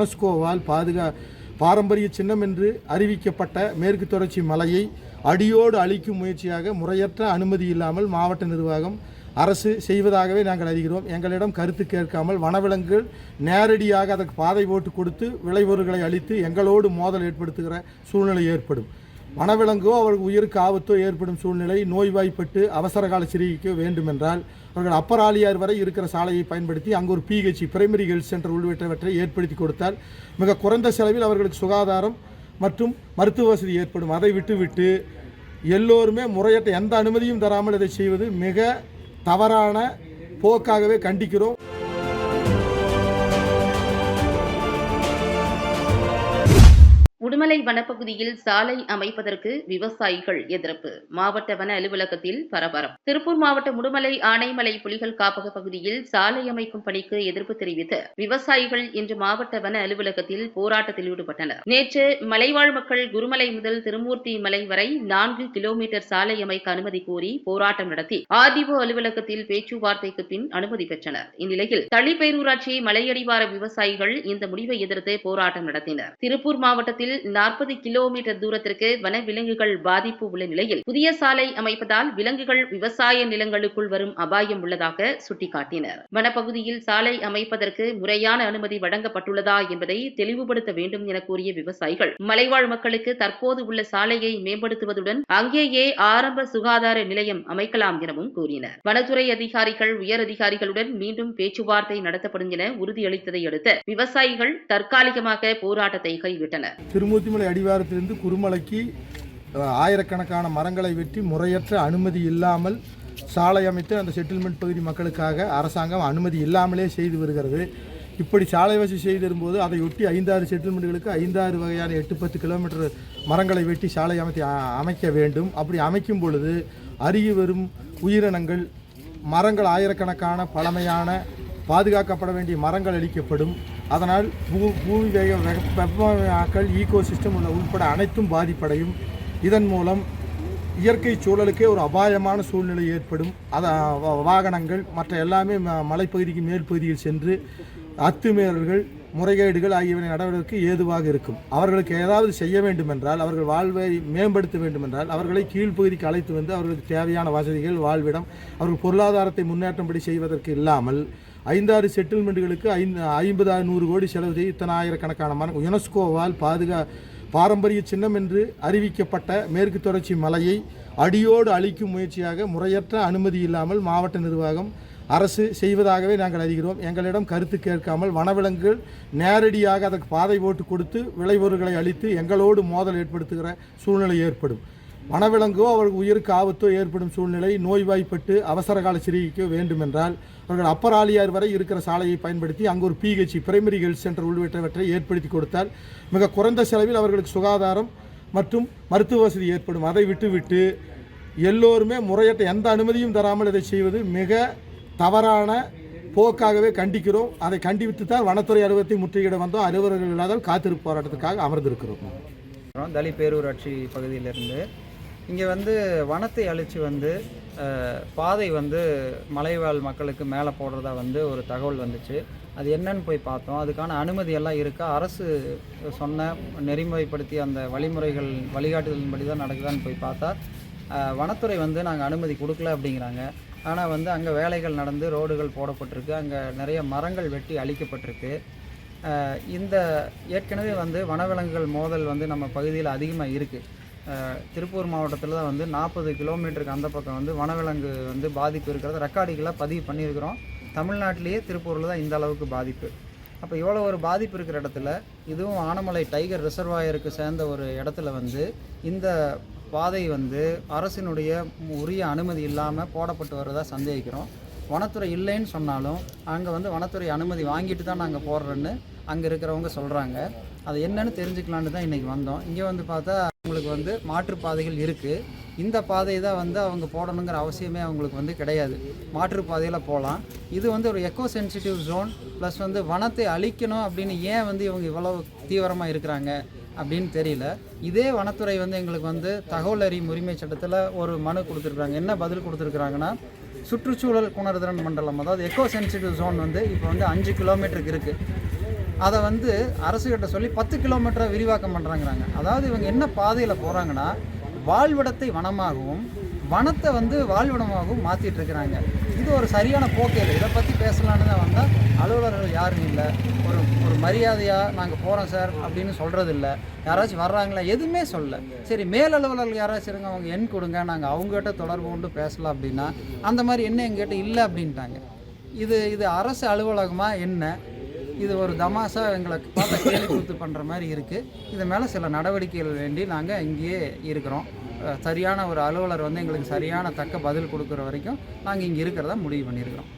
யுனெஸ்கோவால் பாதுகா பாரம்பரிய சின்னம் என்று அறிவிக்கப்பட்ட மேற்கு தொடர்ச்சி மலையை அடியோடு அழிக்கும் முயற்சியாக முறையற்ற அனுமதி இல்லாமல் மாவட்ட நிர்வாகம் அரசு செய்வதாகவே நாங்கள் அறிகிறோம். எங்களிடம் கருத்து கேட்காமல் வனவிலங்குகள் நேரடியாக அதற்கு பாதை போட்டு கொடுத்து விளைபொருட்களை அளித்து எங்களோடு மோதல் ஏற்படுத்துகிற சூழ்நிலை ஏற்படும். வனவிலங்கோ அவர்கள் உயிருக்கு ஆபத்தோ ஏற்படும் சூழ்நிலை நோய்வாய்ப்பட்டு அவசர கால சிகிச்சைக்கு வேண்டுமென்றால் அவர்கள் அப்பர் ஆலியார் வரை இருக்கிற சாலையை பயன்படுத்தி அங்கு ஒரு பிஹெச்சி பிரைமரி ஹெல்த் சென்டர் உள்ளிட்டவற்றை ஏற்படுத்தி கொடுத்தால் மிக குறைந்த செலவில் அவர்களுக்கு சுகாதாரம் மற்றும் மருத்துவ வசதி ஏற்படும். அதை விட்டுவிட்டு எல்லோருமே முறையற்ற எந்த அனுமதியும் தராமல் இதை செய்வது மிக தவறான போக்காகவே கண்டிக்கிறோம். உடுமலை வனப்பகுதியில் சாலை அமைப்பதற்கு விவசாயிகள் எதிர்ப்பு. மாவட்ட வன அலுவலகத்தில் பரபரம். திருப்பூர் மாவட்டம் முடுமலை ஆனைமலை புலிகள் காப்பக பகுதியில் சாலை அமைக்கும் பணிக்கு எதிர்ப்பு தெரிவித்து விவசாயிகள் இன்று மாவட்ட வன அலுவலகத்தில் போராட்டத்தில் ஈடுபட்டனர். நேற்று மலைவாழ் மக்கள் குருமலை முதல் திருமூர்த்தி மலை வரை நான்கு கிலோமீட்டர் சாலை அமைக்க அனுமதி கோரி போராட்டம் நடத்தி ஆர்டிஓ அலுவலகத்தில் பேச்சுவார்த்தைக்கு பின் அனுமதி பெற்றனர். இந்நிலையில் தளிப்பேரூராட்சி மலையடிவார விவசாயிகள் இந்த முடிவை எதிர்த்து போராட்டம் நடத்தினர். திருப்பூர் மாவட்டத்தில் நாற்பது கிலோமீட்டர் தூரத்திற்கு வனவிலங்குகள் பாதிப்பு உள்ள நிலையில் புதிய சாலை அமைப்பதால் விலங்குகள் விவசாய நிலங்களுக்குள் வரும் அபாயம் உள்ளதாக சுட்டிக்காட்டினர். வனப்பகுதியில் சாலை அமைப்பதற்கு முறையான அனுமதி வழங்கப்பட்டுள்ளதா என்பதை தெளிவுபடுத்த வேண்டும் என கூறிய விவசாயிகள் மலைவாழ் மக்களுக்கு தற்போது உள்ள சாலையை மேம்படுத்துவதுடன் அங்கேயே ஆரம்ப சுகாதார நிலையம் அமைக்கலாம் எனவும் கூறினர். வனத்துறை அதிகாரிகள் உயர் அதிகாரிகளுடன் மீண்டும் பேச்சுவார்த்தை நடத்தப்படும் என உறுதியளித்ததை அடுத்து விவசாயிகள் தற்காலிகமாக போராட்டத்தை கைவிட்டனர். திருமூர்த்திமலை அடிவாரத்திலிருந்து குருமலைக்கு ஆயிரக்கணக்கான மரங்களை வெட்டி முறையற்ற அனுமதி இல்லாமல் சாலை அமைத்து அந்த செட்டில்மெண்ட் பகுதி மக்களுக்காக அரசாங்கம் அனுமதி இல்லாமலே செய்து வருகிறது. இப்படி சாலை வசதி செய்து வரும்போது அதையொட்டி ஐந்தாறு செட்டில்மெண்ட்டுகளுக்கு ஐந்தாறு வகையான எட்டு பத்து கிலோமீட்டர் மரங்களை வெட்டி சாலை அமைத்து அமைக்க வேண்டும். அப்படி அமைக்கும் பொழுது அருகி வரும் உயிரினங்கள் மரங்கள் ஆயிரக்கணக்கான பழமையான பாதுகாக்கப்பட வேண்டிய மரங்கள் அளிக்கப்படும் அதனால் பூ பூமி வேக வெ- வெப்பமயமாக்கல் ஈகோ சிஸ்டம் உள்ள உட்பட அனைத்தும் பாதிப்படையும். இதன் மூலம் இயற்கை சூழலுக்கே ஒரு அபாயமான சூழ்நிலை ஏற்படும். அத வாகனங்கள் மற்ற எல்லாமே ம- மலைப்பகுதிக்கு மேல் பகுதியில் சென்று அத்துமீறல்கள் முறைகேடுகள் ஆகியவை நடவடிக்கைக்கு ஏதுவாக இருக்கும். அவர்களுக்கு ஏதாவது செய்ய வேண்டுமென்றால் அவர்கள் வாழ்வை மேம்படுத்த வேண்டுமென்றால் அவர்களை கீழ்ப்பகுதிக்கு அழைத்து வந்து அவர்களுக்கு தேவையான வசதிகள் வாழ்விடம் அவர்கள் பொருளாதாரத்தை முன்னேற்றம்படி செய்வதற்கு இல்லாமல் ஐந்தாறு செட்டில்மெண்ட்டுகளுக்கு ஐந்து ஐம்பது நூறு கோடி செலவு செய்து இத்தனை ஆயிரக்கணக்கான மரம். யுனெஸ்கோவால் பாதுகா பாரம்பரிய சின்னம் என்று அறிவிக்கப்பட்ட மேற்கு தொடர்ச்சி மலையை அடியோடு அழிக்கும் முயற்சியாக முறையற்ற அனுமதி இல்லாமல் மாவட்ட நிர்வாகம் அரசு செய்வதாகவே நாங்கள் அறிகிறோம். எங்களிடம் கருத்து கேட்காமல் வனவிலங்குகள் நேரடியாக அதற்கு பாதை ஓட்டு கொடுத்து விளைபொருட்களை அளித்து எங்களோடு மோதல் ஏற்படுத்துகிற சூழ்நிலை ஏற்படும். வனவிலங்கோ அவர்கள் உயிருக்கு ஆபத்தோ ஏற்படும் சூழ்நிலை நோய்வாய்ப்பட்டு அவசரகால சிகிச்சைக்கு வேண்டுமென்றால் அவர்கள் அப்பர் ஆலியார் வரை இருக்கிற சாலையை பயன்படுத்தி அங்கு ஒரு பிஹெச்சி பிரைமரி ஹெல்த் சென்டர் உள்ளிட்டவற்றை ஏற்படுத்தி கொடுத்தால் மிக குறைந்த செலவில் அவர்களுக்கு சுகாதாரம் மற்றும் மருத்துவ வசதி ஏற்படும். அதை விட்டுவிட்டு எல்லோருமே முறையற்ற எந்த அனுமதியும் தராமல் இதை செய்வது மிக தவறான போக்காகவே கண்டிக்கிறோம். அதை கண்டித்து தான் வனத்துறை அலுவலகத்தை முற்றுகையிட வந்தோம். அலுவலர்கள் இல்லாதால் காத்திருப்பு போராட்டத்துக்காக அமர்ந்திருக்கிறோம். தலி பேரூராட்சி பகுதியிலிருந்து இங்கே வந்து வனத்தை அழித்து வந்து பாதை வந்து மலைவாழ் மக்களுக்கு மேலே போடுறதா வந்து ஒரு தகவல் வந்துச்சு. அது என்னன்னு போய் பார்த்தோம். அதுக்கான அனுமதி எல்லாம் இருக்கா? அரசு சொன்ன நெறிமுறைப்படுத்திய அந்த வழிமுறைகள் வழிகாட்டுதலின்படி தான் நடக்குதான்னு போய் பார்த்தா வனத்துறை வந்து நாங்கள் அனுமதி கொடுக்கல அப்படிங்கிறாங்க. ஆனால் வந்து அங்கே வேலைகள் நடந்து ரோடுகள் போடப்பட்டிருக்கு. அங்கே நிறைய மரங்கள் வெட்டி அழிக்கப்பட்டிருக்கு. இந்த ஏற்கனவே வந்து வனவிலங்குகள் மோதல் வந்து நம்ம பகுதியில் அதிகமாக இருக்குது திருப்பூர் மாவட்டத்தில் தான் வந்து நாற்பது கிலோமீட்டருக்கு அந்த பக்கம் வந்து வனவிலங்கு வந்து பாதிப்பு இருக்கிறத ரெக்கார்டுகளாக பதிவு பண்ணியிருக்கிறோம். தமிழ்நாட்டிலேயே திருப்பூரில் தான் இந்த அளவுக்கு பாதிப்பு. அப்போ இவ்வளோ ஒரு பாதிப்பு இருக்கிற இடத்துல இதுவும் ஆனமலை டைகர் ரிசர்வாயருக்கு சேர்ந்த ஒரு இடத்துல வந்து இந்த பாதை வந்து அரசினுடைய உரிய அனுமதி இல்லாமல் போடப்பட்டு வரதா சந்தேகிக்கிறோம். வனத்துறை இல்லைன்னு சொன்னாலும் அங்கே வந்து வனத்துறை அனுமதி வாங்கிட்டு தான் நாங்கள் போடுறோன்னு அங்கே இருக்கிறவங்க சொல்கிறாங்க அது என்னன்னு தெரிஞ்சுக்கலான்னு தான் இன்றைக்கி வந்தோம். இங்கே வந்து பார்த்தா அவங்களுக்கு வந்து மாற்றுப்பாதைகள் இருக்குது இந்த பாதை தான் வந்து அவங்க போடணுங்கிற அவசியமே அவங்களுக்கு வந்து கிடையாது. மாற்றுப்பாதையில் போகலாம் இது வந்து ஒரு எக்கோ சென்சிட்டிவ் ஜோன் ப்ளஸ் வந்து வனத்தை அழிக்கணும் அப்படின்னு ஏன் வந்து இவங்க இவ்வளோ தீவிரமாக இருக்கிறாங்க அப்படின்னு தெரியல. இதே வனத்துறை வந்து எங்களுக்கு வந்து தகவல் அறியும் உரிமை சட்டத்தில் ஒரு மனு கொடுத்துருக்குறாங்க. என்ன பதில் கொடுத்துருக்குறாங்கன்னா சுற்றுச்சூழல் குணர்திறன் மண்டலம் அதாவது எக்கோ சென்சிட்டிவ் ஜோன் வந்து இப்போ வந்து அஞ்சு கிலோமீட்டருக்கு இருக்குது அதை வந்து அரசுகிட்ட சொல்லி பத்து கிலோமீட்டரை விரிவாக்கம் பண்ணுறாங்கிறாங்க அதாவது இவங்க என்ன பாதையில் போகிறாங்கன்னா வாழ்விடத்தை வனமாகவும் வனத்தை வந்து வாழ்விடமாகவும் மாற்றிட்டு இருக்கிறாங்க இது ஒரு சரியான போக்கே இல்லை. இதை பற்றி பேசலான்னு தான் வந்தால் அலுவலர்கள் யாரும் இல்லை. ஒரு ஒரு மரியாதையாக நாங்கள் போகிறோம் சார் அப்படின்னு சொல்கிறது இல்லை யாராச்சும் வர்றாங்களா? எதுவுமே சொல்ல. சரி மேல் அலுவலர்கள் யாராச்சும் இருங்க அவங்க எண் கொடுங்க நாங்கள் அவங்ககிட்ட தொடர்பு கொண்டு பேசலாம் அப்படின்னா அந்த மாதிரி என்ன எங்ககிட்ட இல்லை அப்படின்ட்டாங்க. இது இது அரசு அலுவலகமாக என்ன? இது ஒரு தமாஷா எங்களை பார்த்த கேள்வி கொடுத்து பண்ணுற மாதிரி இருக்குது இது மேலே சில நடவடிக்கைகள் வேண்டி நாங்கள் இங்கேயே இருக்கிறோம். சரியான ஒரு அலுவலர் வந்து எங்களுக்கு சரியான தக்க பதில் கொடுக்குற வரைக்கும் நாங்கள் இங்கே இருக்கிறதா முடிவு பண்ணியிருக்கிறோம்.